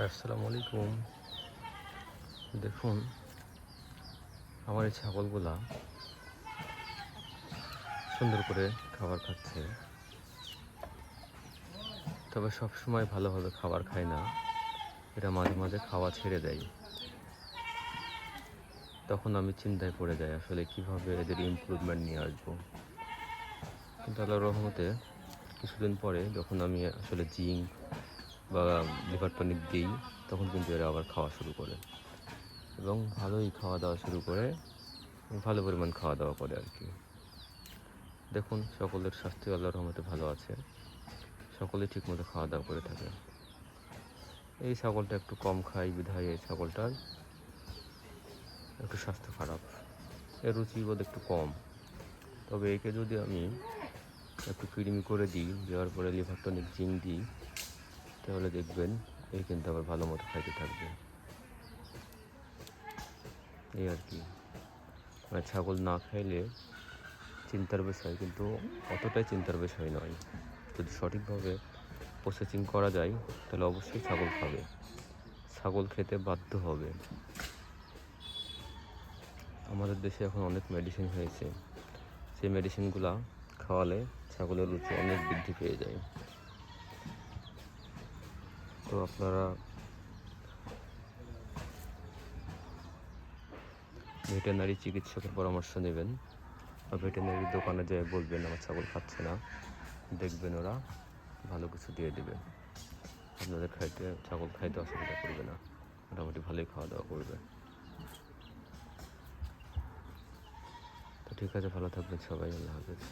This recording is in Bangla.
আসসালামু আলাইকুম। দেখুন, আমার এই ছাগলগুলা সুন্দর করে খাবার খাচ্ছে। তবে সব সময় ভালোভাবে খাবার খায় না। এটা মাঝে মাঝে খাওয়া ছেড়ে দেয়। তখন আমি চিন্তায় পড়ে যাই আসলে কীভাবে এদের ইমপ্রুভমেন্ট নিয়ে আসব। কিন্তু আল্লাহর রহমতে কিছুদিন পরে যখন আমি আসলে জিঙ্ক বা লিভার টনিক দিই তখন কিন্তু এরা আবার খাওয়া শুরু করে। এবং ভালোই খাওয়া দাওয়া শুরু করে, ভালো পরিমাণ খাওয়া দাওয়া করে আর কি। দেখুন, সকলের স্বাস্থ্য আল্লাহর রহমতে ভালো আছে। সকলেই ঠিকমতো খাওয়া দাওয়া করে থাকে। এই ছাগলটা একটু কম খাই, বিধায় এই ছাগলটার একটু স্বাস্থ্য খারাপ। এর রুচি রুচিবোধ একটু কম। তবে একে যদি আমি একটু কৃমি করে দিই, দেওয়ার পরে লিভার টনিক জিঙ্ক দিই তাহলে দেখবেন এই কিন্তু আবার ভালো মতো খাইতে থাকবে। এই আর কি। মানে ছাগল না খাইলে চিন্তার বিষয়, কিন্তু অতটাই চিন্তার বিষয় নয়। যদি সঠিকভাবে প্রসেসিং করা যায়, তাহলে অবশ্যই ছাগল খাবে। ছাগল খেতে বাধ্য হবে। আমাদের দেশে এখন অনেক মেডিসিন হয়েছে। সেই মেডিসিনগুলা খাওয়ালে ছাগলের রুচি অনেক বৃদ্ধি পেয়ে যায়। তো আপনারা ভেটেনারি চিকিৎসকের পরামর্শ নেবেন বা ভেটেনারি দোকানে যেয়ে বলবেন, আমার ছাগল খাচ্ছে না। দেখবেন ওরা ভালো কিছু দিয়ে দেবে। আপনাদের খাইতে, ছাগল খাইতে অসুবিধা করবে না। মোটামুটি ভালোই খাওয়া দাওয়া করবে। তো ঠিক আছে, ভালো থাকবেন সবাই, আল্লাহ হাফেজ।